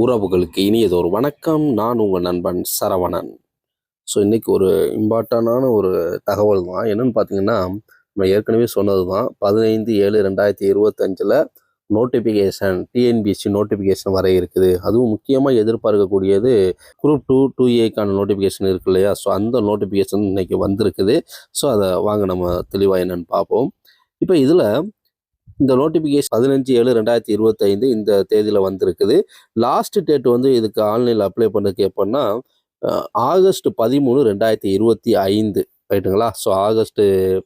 உறவுகளுக்கு இனியதொரு வணக்கம். நான் உங்கள் நண்பன் சரவணன். ஸோ இன்னைக்கு ஒரு இம்பார்ட்டண்டான ஒரு தகவல் தான் என்னென்னு பார்த்தீங்கன்னா நம்ம ஏற்கனவே சொன்னது தான் பதினைந்து ஏழு ரெண்டாயிரத்தி இருபத்தஞ்சில் நோட்டிஃபிகேஷன் டிஎன்பிஎஸ்சி நோட்டிஃபிகேஷன் வர இருக்குது. அதுவும் முக்கியமாக எதிர்பார்க்கக்கூடியது குரூப் டூ டூ ஏக்கான நோட்டிஃபிகேஷன் இருக்கு இல்லையா? ஸோ அந்த நோட்டிஃபிகேஷன் இன்னைக்கு வந்திருக்குது. ஸோ அதை வாங்க நம்ம தெளிவாக என்னென்னு பார்ப்போம் இப்போ இதில் இந்த நோட்டிஃபிகேஷன் பதினஞ்சு ஏழு ரெண்டாயிரத்தி இருபத்தைந்து இந்த தேதியில் வந்திருக்குது. லாஸ்ட் டேட் வந்து இதுக்கு ஆன்லைனில் அப்ளை பண்ணதுக்கு எப்போன்னா ஆகஸ்ட் பதிமூணு ரெண்டாயிரத்தி இருபத்தி ஐந்து. ரைட்டுங்களா ஸோ ஆகஸ்ட்டு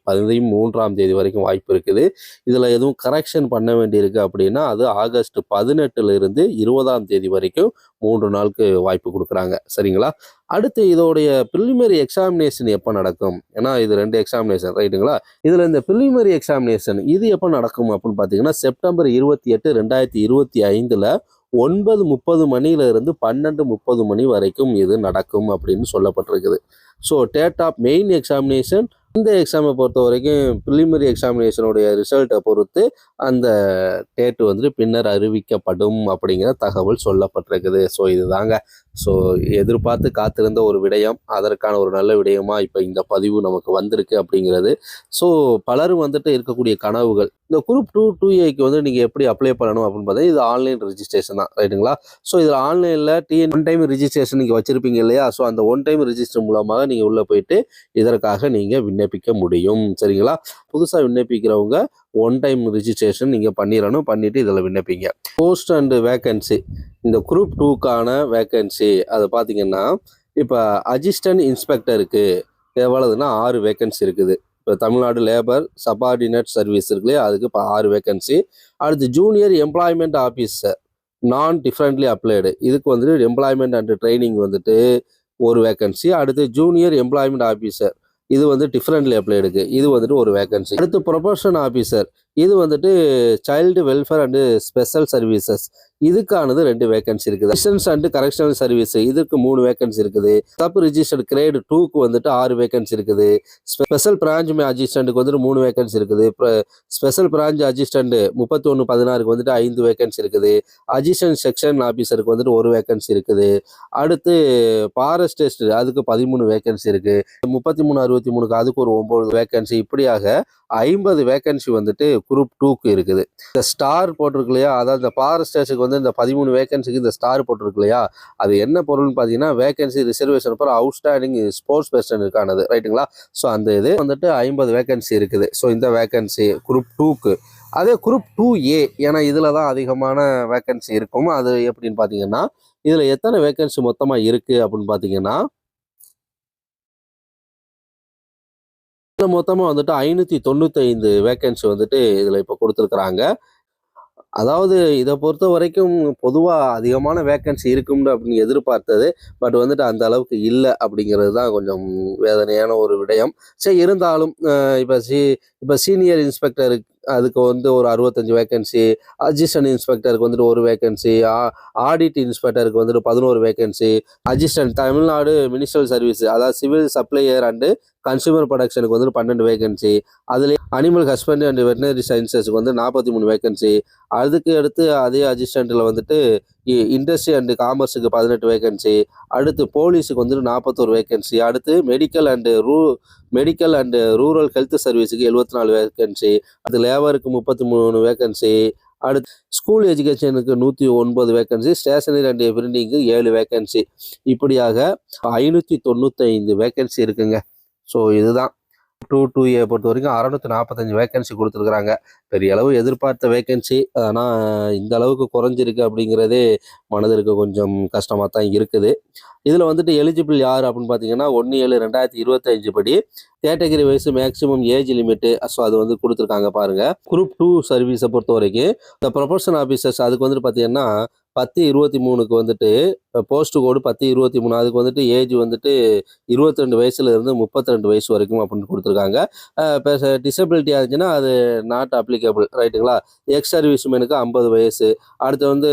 பதினைந்து மூன்றாம் தேதி வரைக்கும் வாய்ப்பு இருக்குது. இதில் எதுவும் கரெக்ஷன் பண்ண வேண்டியிருக்கு அப்படின்னா அது ஆகஸ்ட் பதினெட்டுலேருந்து இருபதாம் தேதி வரைக்கும் மூன்று நாளுக்கு வாய்ப்பு கொடுக்குறாங்க. சரிங்களா? அடுத்து இதோடைய ப்ரிலிமினரி எக்ஸாமினேஷன் எப்போ நடக்கும்? ஏன்னா இது ரெண்டு எக்ஸாமினேஷன் ரைட்டுங்களா? இதில் இந்த ப்ரிலிமினரி எக்ஸாமினேஷன் இது எப்போ நடக்கும் அப்படின்னு பார்த்தீங்கன்னா செப்டம்பர் இருபத்தி எட்டு ரெண்டாயிரத்தி இருபத்தி ஐந்தில் ஒன்பது முப்பது மணியிலிருந்து பன்னெண்டு முப்பது மணி வரைக்கும் இது நடக்கும் அப்படின்னு சொல்லப்பட்டிருக்குது. So date of main examination இந்த எக்ஸாமை பொறுத்த வரைக்கும் ப்ரிலிமினரி எக்ஸாமினேஷனுடைய ரிசல்ட்டை பொறுத்து அந்த டேட்டு வந்துட்டு பின்னர் அறிவிக்கப்படும் அப்படிங்கிற தகவல் சொல்லப்பட்டிருக்குது. ஸோ இதுதாங்க. ஸோ எதிர்பார்த்து காத்திருந்த ஒரு விடயம் அதற்கான ஒரு நல்ல விடயமாக இப்போ இந்த பதிவு நமக்கு வந்திருக்கு அப்படிங்கிறது. ஸோ பலரும் வந்துட்டு இருக்கக்கூடிய கனவுகள். இந்த குரூப் டூ டூ ஏக்கு வந்து நீங்கள் எப்படி அப்ளை பண்ணணும் அப்படின்னு பார்த்தா இது ஆன்லைன் ரெஜிஸ்ட்ரேஷன் தான் ரைட்டுங்களா ஸோ இதில் ஆன்லைனில் டிஎன் ஒன் டைம் ரிஜிஸ்ட்ரேஷன் நீங்கள் வச்சுருப்பீங்க இல்லையா? ஸோ அந்த ஒன் டைம் ரிஜிஸ்டர் மூலமாக நீங்கள் உள்ளே போயிட்டு இதற்காக நீங்கள் விண்ணப்பிக்க முடியும் சரிங்களா? புதுசாக விண்ணப்பிக்கிறவங்க ஒன் டைம் ரிஜிஸ்ட்ரேஷன் நீங்கள் பண்ணிடணும் பண்ணிவிட்டு இதில் விண்ணப்பிங்க. போஸ்ட் அண்டு வேக்கன்சி இந்த குரூப் டூக்கான வேக்கன்சி அதை பார்த்தீங்கன்னா இப்போ அசிஸ்டன்ட் இன்ஸ்பெக்டருக்கு எவ்வளவுன்னா ஆறு வேக்கன்சி இருக்குது. இப்போ தமிழ்நாடு லேபர் சபார்டினேட் சர்வீஸ் இருக்குல்லையா அதுக்கு இப்போ ஆறு வேக்கன்சி அடுத்து ஜூனியர் எம்ப்ளாய்மெண்ட் ஆஃபீஸர் நான் டிஃப்ரெண்ட்லி அப்ளைடு இதுக்கு வந்துட்டு எம்ப்ளாய்மெண்ட் அண்ட் ட்ரைனிங் வந்துட்டு ஒரு வேக்கன்சி அடுத்து ஜூனியர் எம்ப்ளாய்மெண்ட் ஆஃபீஸர் இது வந்து டிஃப்ரெண்ட்லி அப்ளைடுக்கு இது வந்துட்டு ஒரு வேகன்சி அடுத்து ப்ரொபஷன் ஆஃபீஸர் இது வந்துட்டு child welfare and special services இதுக்கானது ரெண்டு வேகன்சி இருக்குது. அசிஸ்டன்ஸ் அண்ட் கரெக்ஷனல் சர்வீஸ் இதுக்கு மூணு வேகன்சி இருக்குது. சப் ரிஜிஸ்டர்ட் கிரேடு டூக்கு வந்துட்டு ஆறு வேகன்சி இருக்குது. ஸ்பெஷல் பிரான்ச் அசிஸ்டண்ட்டுக்கு வந்துட்டு மூணு வேகன்சி இருக்குது. ஸ்பெஷல் பிரான்ச் அசிஸ்டண்ட் முப்பத்தி ஒன்று பதினாறுக்கு வந்துட்டு ஐந்து வேகன்சி இருக்குது. அசிஸ்டன்ட் செக்ஷன் ஆஃபீஸருக்கு வந்துட்டு ஒரு வேகன்சி இருக்குது. அடுத்து ஃபாரஸ்டேஸ்ட் அதுக்கு பதிமூணு வேகன்சி இருக்கு. முப்பத்தி மூணு அறுபத்தி மூணுக்கு அதுக்கு ஒரு ஒன்பது வேகன்சி இப்படியாக ஐம்பது வேகன்சி வந்துட்டு குரூப் டூக்கு இருக்குது. இந்த ஸ்டார் போட்டிருக்கு இல்லையா? அதாவது இந்த ஃபாரஸ்டர்ஸுக்கு வந்து இந்த பதிமூணு வேகன்சிக்கு இந்த ஸ்டார் போட்டிருக்கு இல்லையா? அது என்ன பொருள்னு பார்த்தீங்கன்னா வேகன்சி ரிசர்வேஷன் அப்புறம் அவுட்ஸ்டாண்டிங் ஸ்போர்ட்ஸ் பர்சனுக்கானது ரைட்டுங்களா ஸோ அந்த இது வந்துட்டு ஐம்பது வேகன்சி இருக்குது. ஸோ இந்த வேகன்சி குரூப் டூக்கு. அதே குரூப் டூ ஏ ஏன்னா இதில் தான் அதிகமான வேகன்சி இருக்கும். அது எப்படின்னு பார்த்தீங்கன்னா இதில் எத்தனை வேகன்சி மொத்தமாக இருக்குது அப்படின்னு பார்த்தீங்கன்னா இதில் மொத்தமாக வந்துட்டு ஐநூற்றி தொண்ணூத்தைந்து வேக்கன்சி வந்துட்டு இதில் இப்போ கொடுத்துருக்குறாங்க. அதாவது இதை பொறுத்த வரைக்கும் பொதுவாக அதிகமான வேக்கன்சி இருக்கும்னு அப்படின்னு எதிர்பார்த்தது. பட் வந்துட்டு அந்த அளவுக்கு இல்லை அப்படிங்கிறது தான் கொஞ்சம் வேதனையான ஒரு விடயம். சரி இருந்தாலும் இப்போ சி இப்போ சீனியர் இன்ஸ்பெக்டருக்கு அதுக்கு வந்து ஒரு அறுபத்தஞ்சு வேக்கன்சி அசிஸ்டன்ட் இன்ஸ்பெக்டருக்கு வந்துட்டு ஒரு வேக்கன்சி ஆடிட் இன்ஸ்பெக்டருக்கு வந்துட்டு பதினோரு vacancy assistant Tamil Nadu ministerial service அதாவது சிவில் சப்ளையர் அண்டு கன்சூமர் ப்ரொடக்ஷனுக்கு வந்துட்டு பன்னெண்டு வேகன்சி அதுலேயே அனிமல் ஹஸ்பண்ட் அண்ட் வெட்டினரி சயின்சஸ்க்கு வந்து நாற்பத்தி மூணு வேகன்சி அதுக்கு அடுத்து அதே அசிஸ்டண்ட்டில் வந்துட்டு இண்டஸ்ட்ரி அண்டு காமர்ஸுக்கு பதினெட்டு வேகன்சி அடுத்து போலீஸுக்கு வந்துட்டு நாற்பத்தோரு வேகன்சி அடுத்து medical and ru medical and rural health சர்வீஸுக்கு எழுபத்தி நாலு வேகன்சி அது லேபருக்கு முப்பத்தி மூணு வேகன்சி அடுத்து ஸ்கூல் எஜுகேஷனுக்கு நூற்றி ஒன்பது வேகன்சி ஸ்டேஷனரி அண்ட் பிரிண்டிங்க்கு ஏழு வேகன்சி இப்படியாக ஐநூற்றி தொண்ணூத்தைந்து வேகன்சி இருக்குங்க. ஸோ இதுதான். டூ டூ ஏ பொறுத்த வரைக்கும் அறநூற்றி நாற்பத்தஞ்சு வேகன்சி கொடுத்துருக்குறாங்க. பெரிய அளவு எதிர்பார்த்த வேகன்சி ஆனால் இந்த அளவுக்கு குறைஞ்சிருக்கு அப்படிங்கிறதே மனதிற்கு கொஞ்சம் கஷ்டமாக தான் இருக்குது. இதில் வந்துட்டு எலிஜிபிள் யார் அப்படின்னு பார்த்தீங்கன்னா ஒன்று ஏழு ரெண்டாயிரத்தி இருபத்தஞ்சு படி கேட்டகரி வயசு மேக்ஸிமம் ஏஜ் லிமிட்டு ஸோ அது வந்து கொடுத்துருக்காங்க பாருங்க. குரூப் டூ சர்வீஸை பொறுத்த வரைக்கும் இந்த ப்ரொஃபஷன் ஆஃபீஸர்ஸ் அதுக்கு வந்துட்டு பார்த்தீங்கன்னா பத்து இருபத்தி மூணுக்கு வந்துட்டு போஸ்ட் கோடு பத்து இருபத்தி மூணு அதுக்கு வந்துட்டு ஏஜ் வந்துட்டு இருபத்தி ரெண்டு வயசுல இருந்து முப்பத்தி ரெண்டு வயசு வரைக்கும் அப்படின்னு கொடுத்துருக்காங்க. இப்போ டிசபிலிட்டி ஆச்சுன்னா அது நாட் அப்ளிகபிள் ரைட்டுங்களா எக்ஸ் சர்வீஸ் மேனுக்கு ஐம்பது வயசு அடுத்து வந்து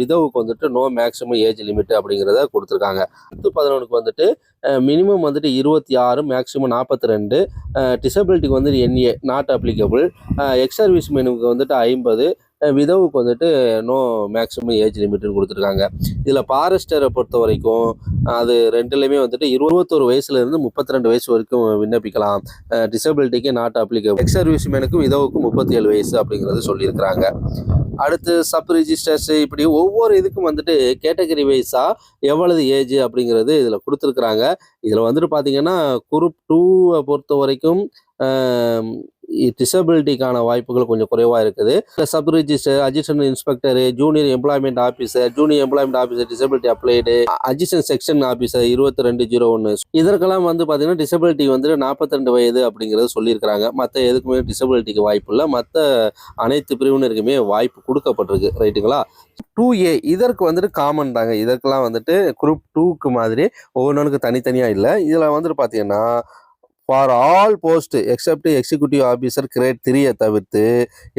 விதவுக்கு வந்துட்டு நோ மேக்ஸிமம் ஏஜ் லிமிட் அப்படிங்கிறத கொடுத்துருக்காங்க. பத்து பதினொன்றுக்கு வந்துட்டு மினிமம் வந்துட்டு இருபத்தி ஆறு மேக்ஸிமம் நாற்பத்தி ரெண்டு டிசபிலிட்டிக்கு வந்துட்டு NA not applicable ex service மேனுக்கு வந்துட்டு ஐம்பது விதவுக்கு வந்துட்டு நோ மேக்ஸிமம் ஏஜ் லிமிட்னு கொடுத்துருக்காங்க. இதில் ஃபாரஸ்டரை பொறுத்த வரைக்கும் அது ரெண்டுலேயுமே வந்துட்டு இருபத்தொரு வயசுலேருந்து முப்பத்தி ரெண்டு வயசு வரைக்கும் விண்ணப்பிக்கலாம். டிசபிலிட்டிக்கு நாட் அப்ளிகபிள் எக்ஸ் சர்வீஸ்மேனுக்கும் விதவுக்கும் முப்பத்தி ஏழு வயசு அப்படிங்கிறது சொல்லியிருக்கிறாங்க. அடுத்து சப் ரிஜிஸ்டர்ஸ் இப்படி ஒவ்வொரு இதுக்கும் வந்துட்டு கேட்டகரி வைஸாக எவ்வளவு ஏஜ் அப்படிங்கிறது இதில் கொடுத்துருக்குறாங்க. இதில் வந்துட்டு பார்த்தீங்கன்னா குரூப் டூவை பொறுத்த வரைக்கும் டிசபிலிட்டிக்கான வாய்ப்புகள் கொஞ்சம் குறைவாக இருக்குது. Sub registrar assistant inspector junior employment officer junior employment officer disability abled assistant section officer இருபத்தி ரெண்டு ஜீரோ ஒன்று இதற்கெல்லாம் வந்து பார்த்தீங்கன்னா டிசபிலிட்டி வந்து நாற்பத்தி ரெண்டு வயது அப்படிங்கிறது சொல்லியிருக்கிறாங்க. மற்ற எதுக்குமே டிசபிலிட்டிக்கு வாய்ப்பு இல்லை. மற்ற அனைத்து பிரிவினருக்குமே வாய்ப்பு கொடுக்கப்பட்டிருக்கு. ரைட்டுங்களா? டூ ஏ இதற்கு வந்துட்டு காமன் தாங்க. இதற்கெல்லாம் வந்துட்டு குரூப் டூக்கு மாதிரி ஒவ்வொன்றுக்கு தனித்தனியாக இல்லை. இதில் வந்துட்டு பார்த்தீங்கன்னா for all post except executive officer grade த்ரீயை தவிர்த்து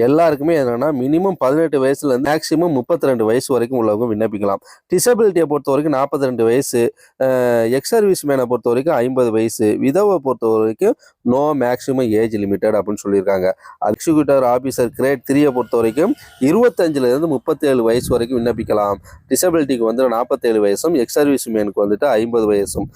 எல்லாருக்குமே என்னென்னா மினிமம் பதினெட்டு வயசுலேருந்து மேக்ஸிமம் முப்பத்தி ரெண்டு வயசு வரைக்கும் உள்ளவங்க விண்ணப்பிக்கலாம். டிசபிலிட்டியை பொறுத்த வரைக்கும் நாற்பத்தி ரெண்டு வயசு எக்ஸ் சர்வீஸ் மேனை பொறுத்த வரைக்கும் ஐம்பது வயசு விதவை பொறுத்த வரைக்கும் நோ மேக்ஸிமம் ஏஜ் லிமிட்டட் அப்படின்னு சொல்லியிருக்காங்க. எக்ஸிக்யூட்டிவ் ஆஃபீஸர் கிரேட் த்ரீயை பொறுத்த வரைக்கும் இருபத்தஞ்சிலேருந்து முப்பத்தேழு வயசு வரைக்கும் விண்ணப்பிக்கலாம். டிசபிலிட்டிக்கு வந்து நாற்பத்தேழு வயசும் எக்ஸ் சர்வீஸ் மேனுக்கு வந்துட்டு ஐம்பது வயசும்.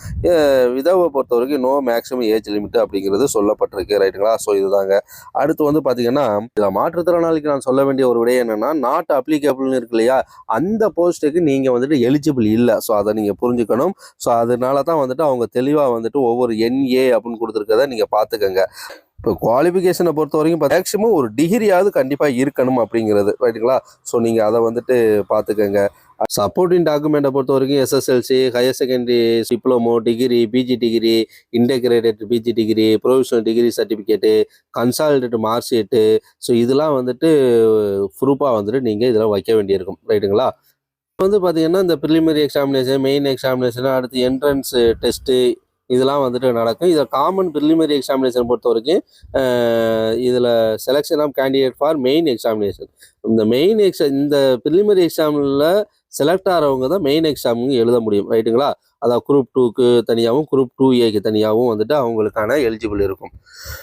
விதவை பொறுத்த வரைக்கும் நோ மேக்ஸிமம் ஏஜ் லிமிட் அப்படிங்கிறது சொல்லப்பட்டிருக்கு. ரைட்டுங்களா ஸோ இதுதாங்க. அடுத்து வந்து பார்த்தீங்கன்னா இதில் மாற்றுத்திறனாளிக்கு நான் சொல்ல வேண்டிய ஒரு விடயம் என்னென்னா நாட் அப்ளிகபிள்னு இருக்கு இல்லையா? அந்த போஸ்ட்டுக்கு நீங்கள் வந்துட்டு எலிஜிபிள் இல்லை. ஸோ அதை நீங்கள் புரிஞ்சுக்கணும். ஸோ அதனால தான் வந்துட்டு அவங்க தெளிவாக வந்துட்டு ஒவ்வொரு என்ஏ அப்படின்னு கொடுத்துருக்கதை நீங்கள் பார்த்துக்கங்க. இப்போ குவாலிஃபிகேஷனை பொறுத்த வரைக்கும் மேக்ஸிமம் ஒரு டிகிரியாவது கண்டிப்பாக இருக்கணும் அப்படிங்கிறது. ரைட்டுங்களா ஸோ நீங்கள் அதை வந்துட்டு பார்த்துக்கோங்க. சப்போர்ட்டிங் டாக்குமெண்ட்டை பொறுத்த வரைக்கும் SSLC higher secondary diploma degree PG degree integrated PG degree provisional degree certificate consolidated mark sheet so இதெல்லாம் வந்துட்டு ப்ரூஃபாக வந்துட்டு நீங்கள் இதெல்லாம் வைக்க வேண்டியிருக்கும். ரைட்டுங்களா இப்போ வந்து பார்த்தீங்கன்னா இந்த ப்ரிலிமினரி எக்ஸாமினேஷன் மெயின் எக்ஸாமினேஷன் அடுத்து என்ட்ரன்ஸ் டெஸ்ட்டு இதெல்லாம் வந்துட்டு நடக்கும். இதில் காமன் ப்ரிலிமினரி எக்ஸாமினேஷன் பொறுத்த வரைக்கும் இதில் selection of candidate for main examination இந்த மெயின் எக்ஸா இந்த ப்ரிலிமினரி எக்ஸாமில் செலக்ட் ஆகிறவங்க தான் மெயின் எக்ஸாமுங்க எழுத முடியும். ரைட்டுங்களா அதாவது குரூப் டூக்கு தனியாகவும் குரூப் டூ ஏக்கு தனியாகவும் வந்துட்டு அவங்களுக்கான எலிஜிபிள் இருக்கும்.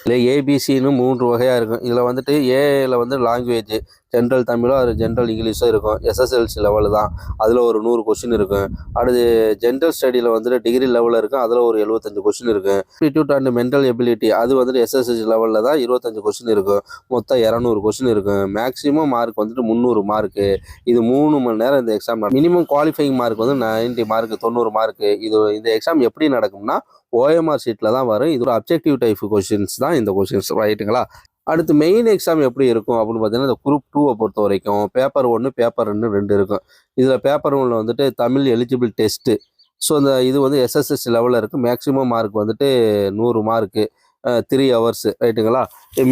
இல்லை ஏபிசின்னு மூன்று வகையாக இருக்கும். இதில் வந்துட்டு ஏல வந்து லாங்குவேஜ் ஜென்ரல் தமிழோ அது ஜென்ரல் இங்கிலீஷோ இருக்கும். எஸ்எஸ்எல்சி லெவலு தான். அதில் ஒரு நூறு கொஷின் இருக்கும் அடுத்து ஜென்ரல் ஸ்டடியில் வந்துட்டு டிகிரி லெவலில் இருக்கும் அதில் ஒரு எழுபத்தஞ்சு கொஷின் இருக்கும் இன்ஸ்டிடியூட் அண்ட் மென்டல் எபிலிட்டி அது வந்துட்டு எஸ்எஸ்எல்சி லெவலில் தான் இருபத்தஞ்சு கொஷின் இருக்கும் மொத்தம் இரநூறு கொஷின் இருக்கும் மேக்ஸிமம் மார்க் வந்துட்டு முந்நூறு மார்க்கு இது மூணு மணி நேரம் இந்த எக்ஸாம் மினிமம் குவாலிஃபைங் மார்க் வந்து நைன்டி மார்க் தொண்ணூறு மார்க்கு இது இந்த எக்ஸாம் எப்படி நடக்கும்னா ஓஎம்ஆர் ஷீட்டில் தான் வரும். இது ஒரு அப்ஜெக்டிவ் டைப் கொஷின்ஸ் தான் இந்த கொஷின்ஸ் ரைட்டுங்களா அடுத்து மெயின் எக்ஸாம் எப்படி இருக்கும் அப்படின்னு பார்த்தீங்கன்னா இந்த குரூப் டூவை பொறுத்த வரைக்கும் பேப்பர் ஒன்று பேப்பர் ரெண்டு ரெண்டு இருக்கும். இதில் பேப்பர் ஒன்றில் வந்துட்டு தமிழ் எலிஜிபிள் டெஸ்ட்டு ஸோ இந்த இது வந்து எஸ்எஸ்எஸ் லெவலில் இருக்குது மேக்ஸிமம் மார்க் வந்துட்டு நூறு மார்க்கு த்ரீ ஹவர்ஸு ரைட்டுங்களா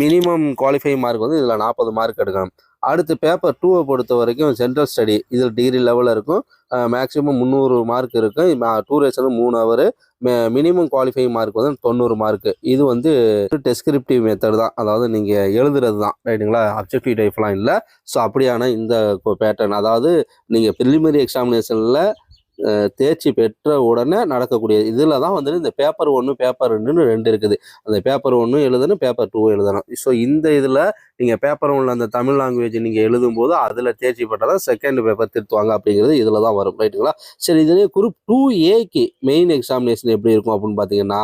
மினிமம் குவாலிஃபை மார்க் வந்து இதில் நாற்பது மார்க் எடுக்கணும். அடுத்து பேப்பர் டூவை பொறுத்த வரைக்கும் சென்ட்ரல் ஸ்டடி இதில் டிகிரி லெவலில் இருக்கும். மேக்ஸிமம் முந்நூறு மார்க் இருக்கும் டூரேஷனும் மூணு ஹவர் மினிமம் குவாலிஃபை மார்க் வந்து தொண்ணூறு மார்க்கு இது வந்து டெஸ்கிரிப்டிவ் மெத்தட் தான். அதாவது நீங்கள் எழுதுறது தான். ரைட்டுங்களா அப்ஜெக்டிவ் டைப்லாம் இல்லை. ஸோ அப்படியான இந்த பேட்டர்ன் அதாவது நீங்கள் ப்ரிலிமினரி எக்ஸாமினேஷனில் தேர்ச்சி பெற்ற உடனே நடக்கக்கூடிய இதில் தான் வந்துட்டு இந்த பேப்பர் ஒன்று பேப்பர் ரெண்டுன்னு ரெண்டு இருக்குது. அந்த பேப்பர் ஒன்று எழுதணும் பேப்பர் டூ எழுதணும். ஸோ இந்த இதில் நீங்கள் பேப்பர் ஒன்றில் அந்த தமிழ் லாங்குவேஜ் நீங்கள் எழுதும்போது அதில் தேர்ச்சி பெற்றால் தான் செகண்ட் பேப்பர் திருத்துவாங்க அப்படிங்கிறது இதில் தான் வரும். ரைட்டுங்களா சரி இதுலேயே குரூப் டூ ஏக்கு மெயின் எக்ஸாமினேஷன் எப்படி இருக்கும் அப்படின்னு பார்த்தீங்கன்னா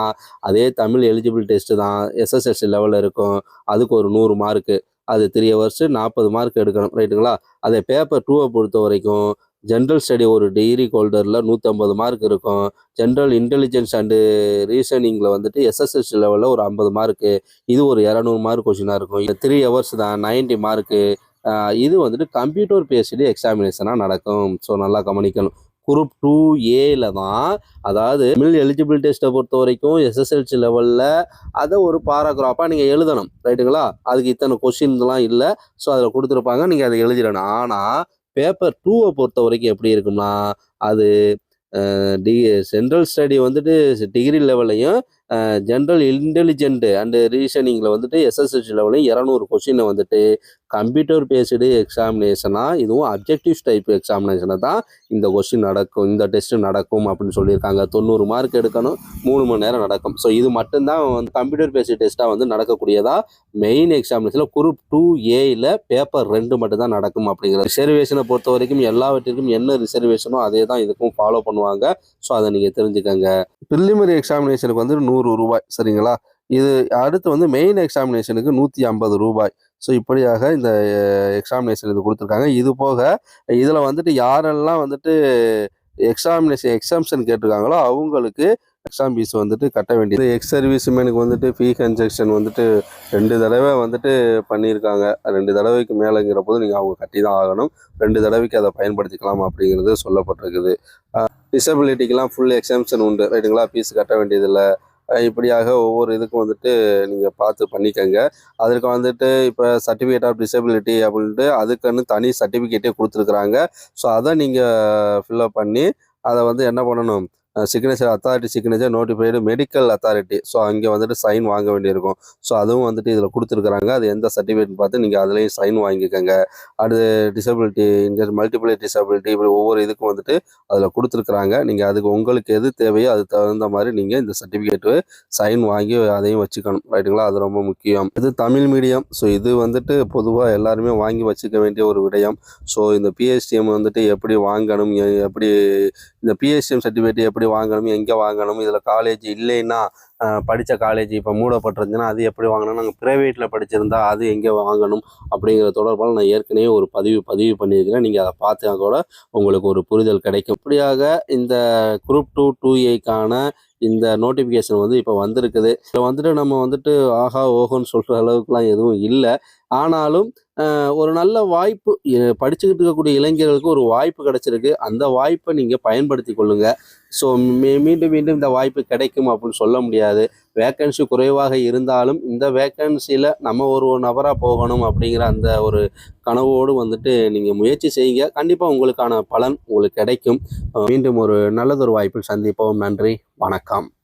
அதே தமிழ் எலிஜிபிள் டெஸ்ட்டு தான். எஸ்எஸ்எஸ்சி லெவலில் இருக்கும். அதுக்கு ஒரு நூறு மார்க்கு அது த்ரீ ஹவர்ஸு நாற்பது மார்க் எடுக்கணும். ரைட்டுங்களா அதே பேப்பர் டூவை பொறுத்த வரைக்கும் ஜென்ரல் ஸ்டடி ஒரு டிகிரி ஹோல்டரில் நூற்றம்பது மார்க் இருக்கும். ஜென்ரல் இன்டெலிஜென்ஸ் அண்டு ரீசனிங்கில் வந்துட்டு எஸ்எஸ்எல்சி லெவலில் ஒரு ஐம்பது மார்க்கு இது ஒரு இரநூறு மார்க் கொஷினாக இருக்கும். இது த்ரீ ஹவர்ஸ் தான் நைன்ட்டி மார்க்கு இது வந்துட்டு கம்ப்யூட்டர் பேஸ்டு எக்ஸாமினேஷனாக நடக்கும். ஸோ நல்லா கவனிக்கணும். குரூப் டூ ஏல தான் அதாவது தமிழ் எலிஜிபிள் டெஸ்ட்டை பொறுத்த வரைக்கும் எஸ்எஸ்எல்சி லெவலில் அதை ஒரு பாராகிராஃபாக நீங்கள் எழுதணும். ரைட்டுங்களா அதுக்கு இத்தனை கொஷின்லாம் இல்லை. ஸோ அதில் கொடுத்துருப்பாங்க. நீங்கள் அதை எழுதிடணும். ஆனால் பேப்பர் டூவை பொறுத்த வரைக்கும் எப்படி இருக்கும்னா அது டி சென்ட்ரல் ஸ்டடி வந்துட்டு டிகிரி லெவல்லையும் ஜென்ரல் இன்டெலிஜென்ட் அண்டு ரீசனிங்கில் வந்துட்டு எஸ்எஸ்எல்சி லெவலையும் இரநூறு கொஷினை வந்துட்டு கம்ப்யூட்டர் பேஸ்டு எக்ஸாமினேஷனாக இதுவும் அப்ஜெக்டிவ் டைப் எக்ஸாமினேஷனை தான் இந்த கொஷின் நடக்கும் இந்த டெஸ்ட்டு நடக்கும் அப்படின்னு சொல்லியிருக்காங்க. தொண்ணூறு மார்க் எடுக்கணும் மூணு மணி நேரம் நடக்கும். ஸோ இது மட்டும்தான் வந்து கம்ப்யூட்டர் பேஸ்டு டெஸ்ட்டாக வந்து நடக்கக்கூடியதாக மெயின் எக்ஸாமினேஷனில் குரூப் டூ ஏயில் பேப்பர் ரெண்டு மட்டும் தான் நடக்கும் அப்படிங்கிறது ரிசர்வேஷனை பொறுத்த வரைக்கும் எல்லாவற்றிற்கும் என்ன ரிசர்வேஷனோ அதே தான் இதுக்கும் ஃபாலோ பண்ணுவாங்க. ஸோ அதை நீங்கள் தெரிஞ்சுக்கோங்க. ப்ரிலிமினரி எக்ஸாமினேஷனுக்கு வந்து நூறு நூறு ரூபாய் சரிங்களா? இது அடுத்து வந்து மெயின் எக்ஸாமினேஷனுக்கு நூற்றி ஐம்பது ரூபாய். ஸோ இப்படியாக இந்த எக்ஸாமினேஷன் இது கொடுத்துருக்காங்க. இது போக இதில் வந்துட்டு யாரெல்லாம் வந்துட்டு எக்ஸாமினேஷன் எக்ஸாம்ஷன் கேட்டிருக்காங்களோ அவங்களுக்கு எக்ஸாம் ஃபீஸ் வந்துட்டு கட்ட வேண்டியது. எக்ஸ் சர்வீஸ்மேனுக்கு வந்துட்டு ஃபீ கன்ஜெக்ஷன் வந்துட்டு ரெண்டு தடவை வந்துட்டு பண்ணியிருக்காங்க. ரெண்டு தடவைக்கு மேலேங்கிற போது நீங்கள் அவங்க கட்டி தான் ஆகணும். ரெண்டு தடவைக்கு அதை பயன்படுத்திக்கலாம் அப்படிங்கிறது சொல்லப்பட்டிருக்குது. டிசபிலிட்டிக்கெலாம் ஃபுல் எக்ஸாம்ஷன் உண்டு. ரைட்டுங்களா ஃபீஸ் கட்ட வேண்டியதில்லை. இப்படியாக ஒவ்வொரு இதுக்கும் வந்துட்டு நீங்கள் பார்த்து பண்ணிக்கங்க. அதற்கு வந்துட்டு இப்போ சர்டிஃபிகேட் ஆஃப் டிசபிலிட்டி அப்படின்ட்டு அதுக்குன்னு தனி சர்டிஃபிகேட்டே கொடுத்துருக்குறாங்க. ஸோ அதை நீங்கள் ஃபில்அப் பண்ணி அதை வந்து என்ன பண்ணணும்? Signature authority signature notified medical authority so அங்கே வந்துட்டு சைன் வாங்க வேண்டியிருக்கும். ஸோ அதுவும் வந்துட்டு இதில் கொடுத்துருக்குறாங்க. அது எந்த சர்டிஃபிகேட் பார்த்து நீங்கள் அதுலேயும் சைன் வாங்கிக்கோங்க. அடுத்து டிசபிலிட்டி இந்த மல்டிபிள் டிசபிலிட்டி இப்படி ஒவ்வொரு இதுக்கும் வந்துட்டு அதில் கொடுத்துருக்குறாங்க. நீங்கள் அதுக்கு உங்களுக்கு எது தேவையோ அது தகுந்த மாதிரி நீங்கள் இந்த சர்டிஃபிகேட்டு சைன் வாங்கி அதையும் வச்சுக்கணும். ரைட்டுங்களா அது ரொம்ப முக்கியம். இது தமிழ் மீடியம் ஸோ இது வந்துட்டு பொதுவாக எல்லாருமே வாங்கி வச்சுக்க வேண்டிய ஒரு விடயம். ஸோ இந்த பிஎஸ்டிஎம் வந்துட்டு எப்படி வாங்கணும் எப்படி இந்த பிஎஸ்எம் சர்டிஃபிகேட் எப்படி வாங்கணும் எங்கே வாங்கணும் இதில் காலேஜ் இல்லைன்னா படித்த காலேஜ் இப்போ மூடப்பட்டிருந்துச்சுன்னா அது எப்படி வாங்கணும் நாங்கள் ப்ரைவேட்டில் படிச்சிருந்தா அது எங்கே வாங்கணும் அப்படிங்கிற தொடர்பால் நான் ஏற்கனவே ஒரு பதிவு பதிவு பண்ணியிருக்கிறேன். நீங்கள் அதை பார்த்தா கூட உங்களுக்கு ஒரு புரிதல் கிடைக்கும். இப்படியாக இந்த குரூப் டூ டூ ஏக்கான இந்த நோட்டிஃபிகேஷன் வந்து இப்போ வந்திருக்குது. இப்போ வந்துட்டு நம்ம வந்துட்டு ஆஹா ஓஹோன்னு சொல்கிற அளவுக்குலாம் எதுவும் இல்லை. ஆனாலும் ஒரு நல்ல வாய்ப்பு படிச்சுக்கிட்டு இருக்கக்கூடிய இளைஞர்களுக்கு ஒரு வாய்ப்பு கிடச்சிருக்கு. அந்த வாய்ப்பை நீங்கள் பயன்படுத்தி கொள்ளுங்கள் ஸோ மீண்டும் மீண்டும் இந்த வாய்ப்பு கிடைக்கும் அப்படின்னு சொல்ல முடியாது. வேக்கன்சி குறைவாக இருந்தாலும் இந்த வேக்கன்சியில் நம்ம ஒரு ஒரு நபராக போகணும் அப்படிங்கிற அந்த ஒரு கனவோடு வந்துட்டு நீங்கள் முயற்சி செய்யுங்க. கண்டிப்பாக உங்களுக்கான பலன் உங்களுக்கு கிடைக்கும். மீண்டும் ஒரு நல்லதொரு வாய்ப்பில் சந்திப்போம். நன்றி. வணக்கம்.